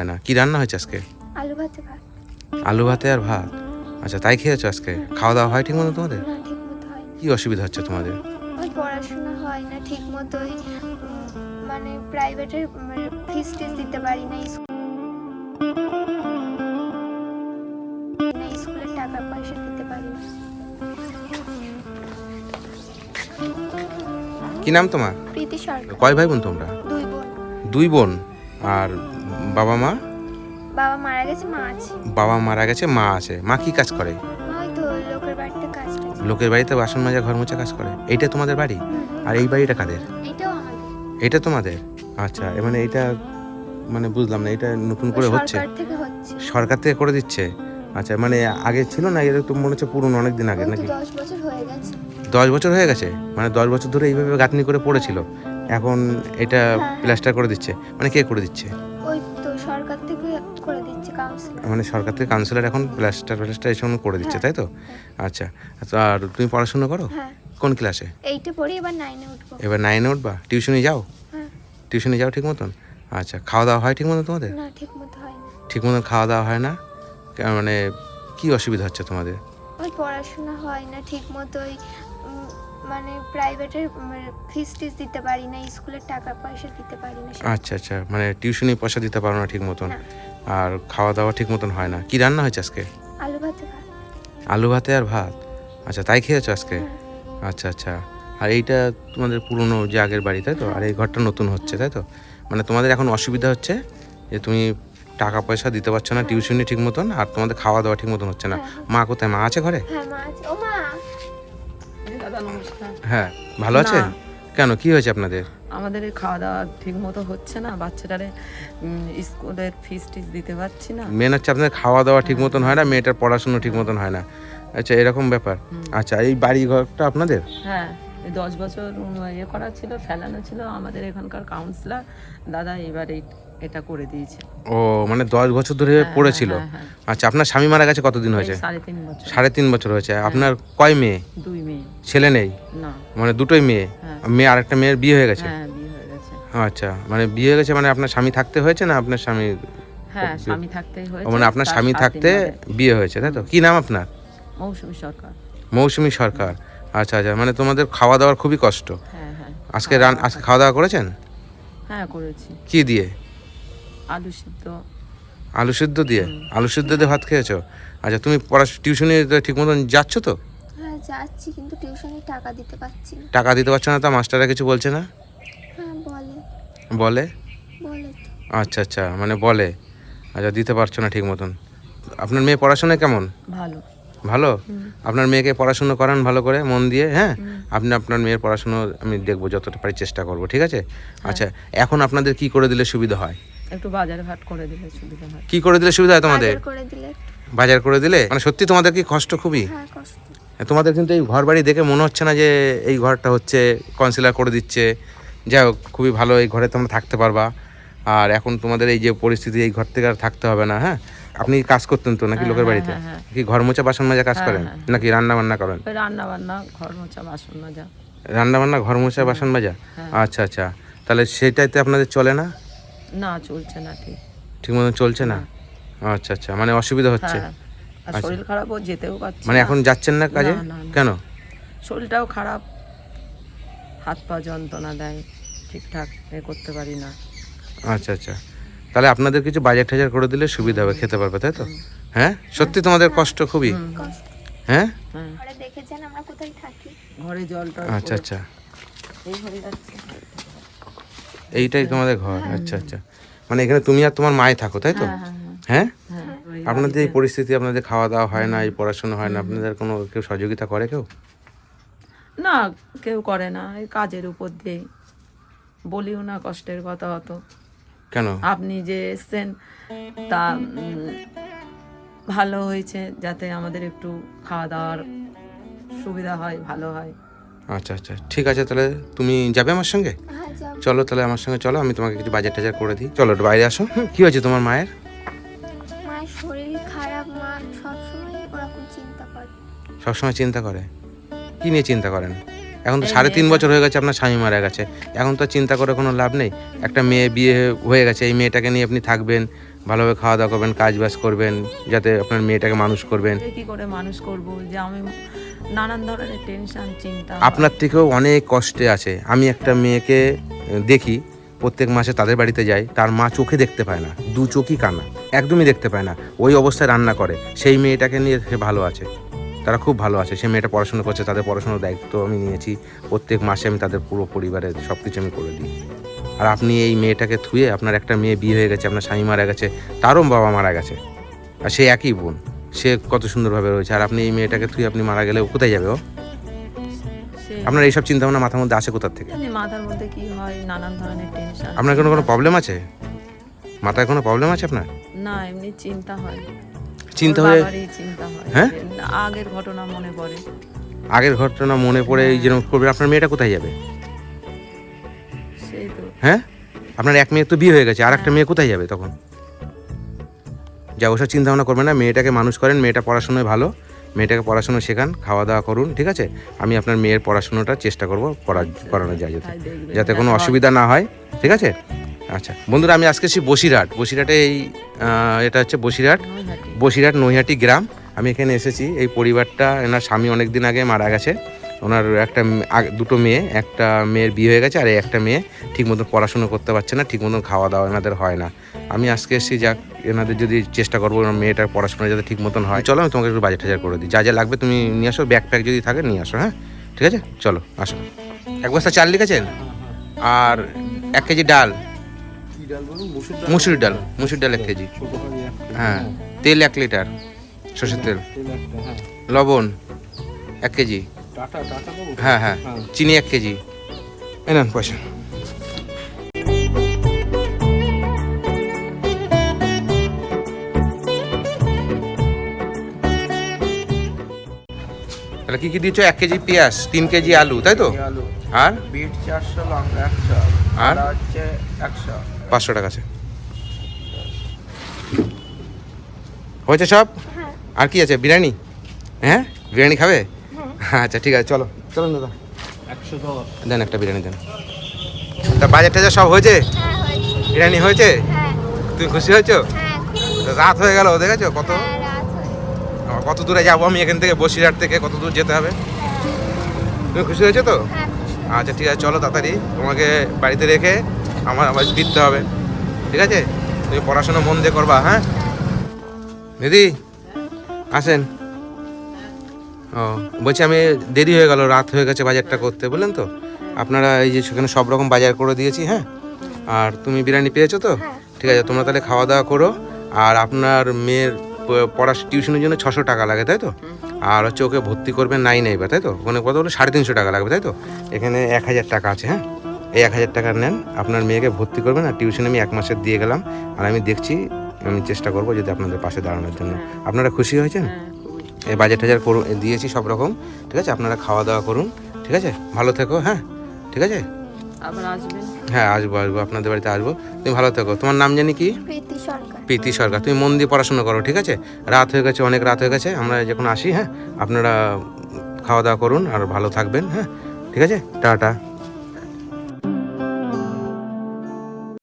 হয় না? কি রান্না হয়েছে আজকে? আলু ভাতে ভাত। আলু ভাতে আর ভাত? আচ্ছা তাই খেয়েছো আজকে? খাওয়া দাওয়া হয় ঠিক মতো তোমাদের হয় কি অসুবিধা হচ্ছে তোমাদের? পড়াশোনা হয় না ঠিক মতোই মানে প্রাইভেটের মানে ফিস টিস দিতে পারি না না, স্কুলের টাকা পয়সা দিতে পারি না। কি নাম তোমার? প্রীতি সরকার। কয় ভাই বোন তোমরা? দুই বোন। দুই বোন। আর বাবা মা? বাবা মারা গেছে মা আছে। বাবা মারা গেছে মা আছে। মা কি কাজ করে? লোকের বাড়িতে কাজ লোকের বাড়িতে বাসন মাজা ঘর মোছা কাজ করে? এইটা তোমাদের বাড়ি? আর এই বাড়িটা কাদের? এটা তোমাদের? আচ্ছা মানে এটা মানে বুঝলাম না এটা নতুন করে হচ্ছে? সরকার থেকে করে দিচ্ছে? আচ্ছা মানে আগে ছিল না এটা তো মনে হচ্ছে পুরনো অনেক দিন আগে নাকি? দশ বছর হয়ে গেছে। দশ বছর হয়ে গেছে? মানে দশ বছর ধরে এইভাবে গাঁথনি করে পড়েছিল? এখন এটা হ্যাঁ। প্লাস্টার করে দিচ্ছে? মানে কে করে দিচ্ছে? মানে সরকার থেকে কাউন্সিলর এখন প্লাস্টার প্লাস্টার এসব করে দিচ্ছে তাই তো? আচ্ছা তো আর তুমি পড়াশোনা করো? হ্যাঁ। কোন ক্লাসে এইটা পড়ি এবার নাইনে উঠবো। এবার নাইনে উঠবা? টিউশনে যাও? হ্যাঁ। টিউশনে যাও ঠিক মতন? আচ্ছা খাওয়া দাওয়া হয় ঠিক মতন তোমাদের? না ঠিক মতো হয় না। ঠিক মতন খাওয়া দাওয়া হয় না? মানে কি অসুবিধা হচ্ছে তোমাদের? ওই পড়াশোনা হয় না ঠিক মতোই মানে প্রাইভেটের ফিস টিস দিতে পারি না স্কুলের টাকা পয়সা দিতে পারি না আচ্ছা আচ্ছা মানে টিউশনি পয়সা দিতে পারো না ঠিক মতন। আর খাওয়া দাওয়া ঠিক মতন হয় না। কি রান্না হয়েছে আজকে? আলু ভাতে আলু ভাতে আর ভাত? আচ্ছা তাই খেয়েছো আজকে? হ্যাঁ। আচ্ছা আচ্ছা। আর এইটা তোমাদের পুরনো যে আগের বাড়ি তাই তো? আর এই ঘরটা নতুন হচ্ছে তাই তো? মানে তোমাদের এখন অসুবিধা হচ্ছে যে তুমি টাকা পয়সা দিতে পারছ না টিউশনি ঠিক মতন আর তোমাদের খাওয়া দাওয়া ঠিক মতন হচ্ছে না। মা কোথায়? মা আছে ঘরে? হ্যাঁ মা আছে। ও মা। দাদা নমস্কার। হ্যাঁ ভালো আছে কেন কি হয়েছে আপনাদের? আমাদের খাওয়া দাওয়া ঠিক মতো হচ্ছে না বাচ্চাটারে স্কুলের ফিস টিস দিতে পারছি না। মেন হচ্ছে আপনাদের খাওয়া দাওয়া ঠিক মতন হয় না মেয়েটার পড়াশুনো ঠিক মতন হয় না। আচ্ছা এরকম ব্যাপার। আচ্ছা এই বাড়ি ঘরটা আপনাদের? হ্যাঁ। দশ বছর ইয়ে করা ছিল ফেলানো ছিল আমাদের এখানকার কাউন্সিলার দাদা এবার এই এটা করে দিয়েছে। ও মানে দশ বছর ধরে পড়েছিল? হ্যাঁ, হ্যাঁ। আচ্ছা আপনার স্বামী মারা গেছে কতদিন হয়েছে? সাড়ে তিন বছর। সাড়ে তিন বছর হয়েছে। আপনার কয় মেয়ে? দুই মেয়ে। ছেলে নেই? না। মানে দুটোই মেয়ে? হ্যাঁ। মেয়ে আরেকটা মেয়ের বিয়ে হয়ে গেছে? হ্যাঁ হয়ে আচ্ছা মানে বিয়ে হয়ে গেছে মানে আপনার স্বামী থাকতে হয়েছে না আপনার স্বামী হ্যাঁ স্বামী থাকতেই হয়েছে। মানে আপনার স্বামী থাকতে বিয়ে হয়েছে তাই তো? কি নাম আপনার? মৌসুমী সরকার। মৌসুমী সরকার। আচ্ছা আচ্ছা মানে তোমাদের খাওয়া দাওয়ার খুবই কষ্ট। হ্যাঁ হ্যাঁ। আজকে রান আজকে খাওয়া দাওয়া করেছেন? হ্যাঁ করেছি। কি দিয়ে? আলু সিদ্ধ। আলু সিদ্ধ দিয়ে? আলু সিদ্ধ দিয়ে ভাত খেয়েছো? আচ্ছা তুমি পড়া টিউশনি ঠিক মতন যাচ্ছ তো? হ্যাঁ যাচ্ছি কিন্তু টিউশনে টাকা দিতে পারছি না। টাকা দিতে পারছ না তা মাস্টাররা কিছু বলছে না? হ্যাঁ বলে। বলে? বলে আচ্ছা আচ্ছা মানে বলে। আচ্ছা দিতে পারছ না ঠিক মতন আপনার মেয়ে পড়াশোনা কেমন? ভালো। ভালো? আপনার মেয়েকে পড়াশুনো করান ভালো করে মন দিয়ে হ্যাঁ? আপনি আপনার মেয়ের পড়াশুনো আমি দেখব যতটা পারি চেষ্টা করব ঠিক আছে? আচ্ছা এখন আপনাদের কি করে দিলে সুবিধা হয়? একটু বাজার ঘাট করে দিলে সুবিধা হয়। কি করে দিলে সুবিধা হয় তোমাদের? বাজার করে দিলে একটু- বাজার করে দিলে? মানে সত্যি তোমাদের কি কষ্ট খুবই? হ্যাঁ তোমাদের কিন্তু এই ঘর বাড়ি দেখে মনে হচ্ছে না যে এই ঘরটা হচ্ছে কনসিলার করে দিচ্ছে। যাই হোক খুবই ভালো এই ঘরে তোমরা থাকতে পারবা। আর এখন তোমাদের এই যে পরিস্থিতি এই ঘর থেকে আর থাকতে হবে না হ্যাঁ? আপনি কাজ করতেন তো নাকি লোকের বাড়িতে? হ্যাঁ, হ্যাঁ। কি ঘর মোছা বাসন মাজা কাজ করেন? নাকি রান্না বান্না করেন? রান্না বান্না ঘর মোছা বাসন মাজা। রান্না বান্না ঘর মোছা বাসন মাজা? হ্যাঁ। আচ্ছা আচ্ছা। তাহলে সেটাইতে আপনাদের চলে না? না চলছে না ঠিক। ঠিক মতন চলছে না? আচ্ছা আচ্ছা। মানে অসুবিধা হচ্ছে। হ্যাঁ। আর শরীর খারাপও যেতেও পারছি মানে এখন যাচ্ছেন না কাজে। কেন? শরীরটাও খারাপ। হাত পা যন্ত্রণা দেয়। ঠিকঠাক এ করতে পারি না। আচ্ছা আচ্ছা। তাহলে আপনাদের কিছু বাজার টাজার করে দিলে সুবিধা হবে খেতে পারবে তাই তো? হ্যাঁ? সত্যি তোমাদের কষ্ট খুবই। হ্যাঁ হ্যাঁ? ঘরে দেখেছেন আমরা কোথায় থাকি? ঘরে জলটা আচ্ছা আচ্ছা। হয়ে এইটাই তোমাদের ঘর আচ্ছা আচ্ছা। মানে এখানে তুমি আর তোমার মায়ে থাকো তাই তো? হ্যাঁ হ্যাঁ হ্যাঁ। হ্যাঁ? আপনাদের এই পরিস্থিতি আপনাদের খাওয়া দাওয়া হয় না এই পড়াশোনা হয় না আপনাদের কোনো কেউ সহযোগিতা করে কেউ? না কেউ করে না এই কাজের উপর দিয়ে বলিও না কষ্টের কথা অত। কেন? আপনি যে এসছেন তা ভালো হয়েছে যাতে আমাদের একটু খাওয়া দাওয়ার সুবিধা হয় ভালো হয়। আচ্ছা আচ্ছা ঠিক আছে তাহলে তুমি যাবে আমার সঙ্গে? হ্যাঁ চলো তাহলে আমার সঙ্গে চলো আমি তোমাকে কিছু বাজার টাজার করে দিই। চলো একটু বাইরে আসো। হুম, কি হয়েছে তোমার মায়ের? মায়ের শরীর খারাপ মা সবসময় ওরকম চিন্তা করে। সবসময় চিন্তা করে? কি নিয়ে চিন্তা করেন? এখন তো সাড়ে তিন বছর হয়ে গেছে আপনার স্বামী মারা গেছে। এখন তো চিন্তা করে কোনো লাভ নেই। একটা মেয়ে বিয়ে হয়ে গেছে এই মেয়েটাকে নিয়ে আপনি থাকবেন ভালোভাবে খাওয়া দাওয়া করবেন কাজ বাজ করবেন যাতে আপনার মেয়েটাকে মানুষ করবেন। কি করে মানুষ করব? যে আমি নানান ধরনের টেনশন চিন্তা। আপনার থেকেও অনেক কষ্টে আছে। আমি একটা মেয়েকে দেখি প্রত্যেক মাসে তাদের বাড়িতে যাই তার মা চোখে দেখতে পায় না দু চোখই কানা একদমই দেখতে পায় না। ওই অবস্থায় রান্না করে সেই মেয়েটাকে নিয়ে সে ভালো আছে। তারা খুব ভালো আছে। সে মেয়েটা পড়াশোনা করছে তাদের পড়াশোনার দায়িত্ব আমি নিয়েছি। প্রত্যেক মাসে আমি তাদের পুরো পরিবারের সব কিছু আমি করে দিই। আর আপনি এই মেয়েটাকে থুয়ে আপনার একটা মেয়ে বিয়ে হয়ে গেছে আপনার স্বামী মারা গেছে তারও বাবা মারা গেছে। আর সে একই বোন সে কত সুন্দরভাবে রয়েছে। আর আপনি এই মেয়েটাকে থুয়ে আপনি মারা গেলে ও কোথায় যাবে ও? আপনার এইসব চিন্তা ভাবনা মাথার মধ্যে আসে কোথার থেকে? মাথার মধ্যে কি হয় নানান ধরনের টেনশন আপনার কোনো কোনো প্রবলেম আছে? মাথায় কোনো প্রবলেম আছে আপনার? না এমনি চিন্তা হয়। চিন্তা হয়ে হয়? আগের ঘটনা মনে পড়ে। আগের ঘটনা মনে পড়ে এই যেরকম করবে। আপনার মেয়েটা কোথায় যাবে? সেই তো। হ্যাঁ? আপনার এক মেয়ে তো বিয়ে হয়ে গেছে আর একটা মেয়ে কোথায় যাবে তখন? যা ওসব চিন্তা ভাবনা করবে না মেয়েটাকে মানুষ করেন মেয়েটা পড়াশোনায় ভালো। মেয়েটাকে পড়াশুনো শেখান খাওয়া দাওয়া করুন ঠিক আছে? আমি আপনার মেয়ের পড়াশুনোটা চেষ্টা করব করা করানো যায় যাতে যাতে কোনো অসুবিধা না হয় ঠিক আছে? আচ্ছা বন্ধুরা আমি আজকে এসেছি বসিরহাট। বসিরহাটে এই এটা হচ্ছে বসিরহাট বসিরহাট নৈহাটি গ্রাম। আমি এখানে এসেছি এই পরিবারটা এনার স্বামী অনেক দিন আগে মারা গেছে। ওনার একটা দুটো মেয়ে একটা মেয়ের বিয়ে হয়ে গেছে আর একটা মেয়ে ঠিক মতন পড়াশুনো করতে পারছে না ঠিক মতন খাওয়া দাওয়া এনাদের হয় না। আমি আজকে এসেছি যাক এনাদের যদি চেষ্টা করব ওনার মেয়েটার পড়াশোনা যাতে ঠিক মতন হয়। চলো আমি তোমাকে একটু বাজার টাজার করে দিই। যা যা লাগবে তুমি নিয়ে আসো ব্যাগ প্যাক যদি থাকে নিয়ে আসো হ্যাঁ? ঠিক আছে? চলো আসো। এক বস্তা চাল লিখেছেন? আর এক কেজি ডাল। মুসুর ডাল? মুসুর ডাল এক কেজি। হ্যাঁ তেল এক লিটার সর্ষের তেল। হ্যাঁ। লবণ এক কেজি। হ্যাঁ হ্যাঁ। হ্যাঁ। চিনি এক কেজি। এই নেন পয়সা। তাহলে কি কি দিয়েছ? এক কেজি পেঁয়াজ তিন কেজি আলু তাই তো? আর? বিট চারশো লঙ্কা একশো। আর? হচ্ছে একশো। পাঁচশো টাকা আছে। হয়েছে সব? হ্যাঁ। আর কি আছে? বিরিয়ানি? হ্যাঁ? বিরিয়ানি খাবে? আচ্ছা ঠিক আছে চলো। চলুন দাদা। একশো দশ। দেন একটা বিরিয়ানি দেন। তা বাজার টাজার সব হয়েছে? হ্যাঁ বিরিয়ানি হয়েছে? হ্যাঁ। তুমি খুশি হয়েছো? হ্যাঁ রাত হয়ে গেল দেখেছ কত? রাত কত দূরে যাব আমি এখান থেকে বসিরহাট থেকে কত দূর যেতে হবে? তুমি খুশি হয়েছো তো? হ্যাঁ আচ্ছা ঠিক আছে চলো তাড়াতাড়ি। তোমাকে বাড়িতে রেখে আমার আবার ফিরতে হবে। ঠিক আছে? তুমি পড়াশোনা মন দিয়ে করবা হ্যাঁ। দিদি আসেন। ও বলছি আমি দেরি হয়ে গেল রাত হয়ে গেছে বাজারটা করতে বললেন তো? আপনারা এই যে সেখানে সব রকম বাজার করে দিয়েছি হ্যাঁ? আর তুমি বিরিয়ানি পেয়েছ তো? হ্যাঁ। ঠিক আছে তোমরা তাহলে খাওয়া দাওয়া করো। আর আপনার মেয়ের পড়া টিউশনের জন্য ছশো টাকা লাগে তাই তো? আর হচ্ছে ওকে ভর্তি করবেন নাইন এইবার তাই তো? ওখানে কত হলো সাড়ে তিনশো টাকা লাগবে তাই তো? এখানে এক হাজার টাকা আছে হ্যাঁ? এই এক হাজার টাকা নেন আপনার মেয়েকে ভর্তি করবেন আর টিউশন আমি এক মাসের দিয়ে গেলাম। আর আমি দেখছি আমি চেষ্টা করব যদি আপনাদের পাশে দাঁড়ানোর জন্য। আপনারা খুশি হয়েছেন? হ্যাঁ। এই বাজার টাজার করুন দিয়েছি সব রকম ঠিক আছে? আপনারা খাওয়া দাওয়া করুন ঠিক আছে? ভালো থেকো হ্যাঁ? ঠিক আছে? আবার আসবেন হ্যাঁ আসব আসব আপনাদের বাড়িতে আসব। তুমি ভালো থেকো। তোমার নাম জানি কি? প্রীতি সরকার। প্রীতি সরকার। তুমি মন দিয়ে পড়াশোনা করো ঠিক আছে? রাত হয়ে গেছে অনেক রাত হয়ে গেছে। আমরা যখন আসি হ্যাঁ? আপনারা খাওয়া দাওয়া করুন আর ভালো থাকবেন হ্যাঁ? ঠিক আছে? টাটা।